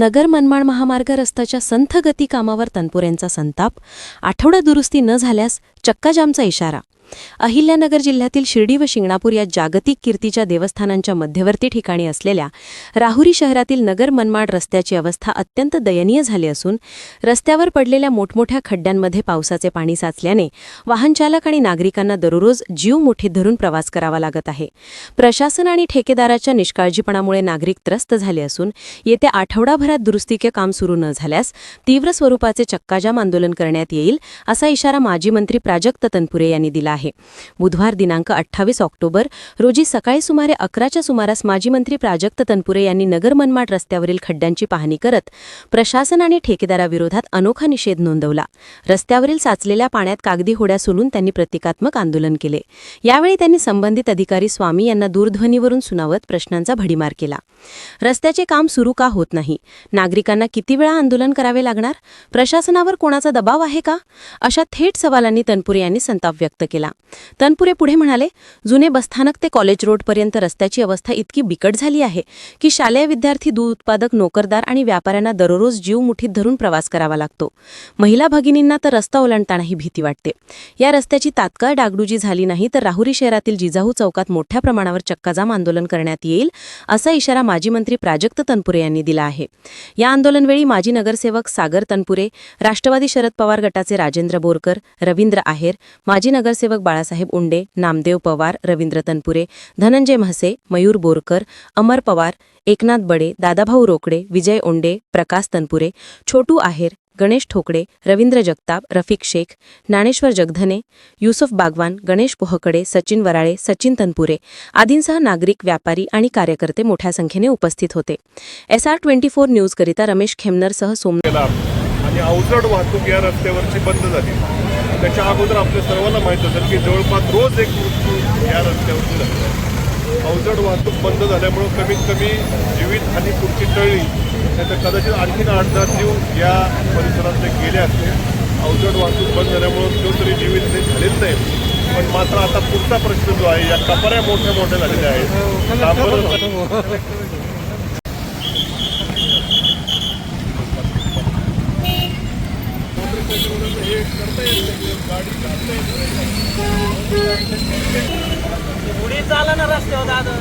नगर मनमाड महामार्ग रस्त्याच्या संथ गती कामावर तनपुरेंचा संताप. आठवडा दुरुस्ती न झाल्यास चक्काजामचा इशारा. अहिल्यानगर जिल्ह्यातील शिर्डी व शिंगणापूर या जागतिक कीर्तीच्या देवस्थानांच्या मध्यवर्ती ठिकाणी असलेल्या राहुरी शहरातील नगर मनमाड रस्त्याची अवस्था अत्यंत दयनीय झाली असून रस्त्यावर पडलेल्या मोठमोठ्या खड्ड्यांमध्ये पावसाचे पाणी साचल्याने वाहनचालक आणि नागरिकांना दररोज जीव मुठीत धरून प्रवास करावा लागत आहे. प्रशासन आणि ठेकेदाराच्या निष्काळजीपणामुळे नागरिक त्रस्त झाले असून येत्या आठवडाभरात दुरुस्तीचे काम सुरू न झाल्यास तीव्र स्वरूपाचे चक्काजाम आंदोलन करण्यात येईल असा इशारा माजी मंत्री प्राजक्त तनपुरे यांनी दिला आहे. बुधवार दिनांक अठ्ठावीस ऑक्टोबर रोजी सकाळी सुमारे अकराच्या सुमारास माजी मंत्री प्राजक्त तनपुरे यांनी नगर मनमाड रस्त्यावरील खड्ड्यांची पाहणी करत प्रशासन आणि ठेकेदाराविरोधात अनोखा निषेध नोंदवला. रस्त्यावरील साचलेल्या पाण्यात कागदी होड्या सोलून त्यांनी प्रतिकात्मक आंदोलन केले. यावेळी त्यांनी संबंधित अधिकारी स्वामी यांना दूरध्वनीवरून सुनावत प्रश्नांचा भडीमार केला. रस्त्याचे काम सुरू का होत नाही? नागरिकांना किती वेळा आंदोलन करावे लागणार? प्रशासनावर कोणाचा दबाव आहे का? अशा थेट सवालांनी तनपुरे यांनी संताप व्यक्त केला. केला तनपुरे पुढे म्हणाले जुने बसस्थानक ते कॉलेज रोडपर्यंत रस्त्याची अवस्था इतकी बिकट झाली आहे की शालेय विद्यार्थी दूध उत्पादक नोकरदार आणि व्यापाऱ्यांना दररोज जीव मुठीत धरून प्रवास करावा लागतो. महिला भगिनींना तर रस्ता ओलांडतानाही भीती वाटते. या रस्त्याची तात्काळ डागडुजी झाली नाही तर राहुरी शहरातील जिजाऊ चौकात मोठ्या प्रमाणावर चक्काजाम आंदोलन करण्यात येईल असा इशारा माजी मंत्री प्राजक्त तनपुरे यांनी दिला आहे. या आंदोलनवेळी माजी नगरसेवक सागर तनपुरे राष्ट्रवादी शरद पवार गटाचे राजेंद्र बोरकर रवींद्र आहेर माजी नगरसेवक बाळासाहेब उंडे नामदेव पवार रवींद्र तनपुरे धनंजय म्हसे मयूर बोरकर अमर पवार एकनाथ बडे दादाभाऊ रोकडे विजय ओंडे प्रकाश तनपुरे छोटू आहेर गणेश ठोकडे रवींद्र जगताप रफिक शेख ज्ञानेश्वर जगधने युसुफ बागवान गणेश पोहकडे सचिन वराळे सचिन तनपुरे आदींसह नागरिक व्यापारी आणि कार्यकर्ते मोठ्या संख्येने उपस्थित होते. एस आर ट्वेंटी फोर न्यूजकरिता रमेश खेमनरसह सोमनाथ आणि अवजड वाहतूक या रस्त्यावरची बंद झाली. त्याच्या अगोदर आपल्या सर्वांना माहीत असेल की जवळपास रोज एक मृत्यू या रस्त्यावरती झाला अवजड वाहतूक बंद झाल्यामुळं कमीत कमी जीवितहानी पुढची टळली नाही तर कदाचित आणखीन आठ दहा जीव या परिसरात ते गेले असते. अवजड वाहतूक बंद झाल्यामुळं जो तरी जीवितहानी झालेच नाही. पण मात्र आता पुढचा प्रश्न जो आहे या कपाऱ्या मोठ्या मोठ्या झालेल्या आहेत. पुढे चाला ना रस्त्यावर दादा.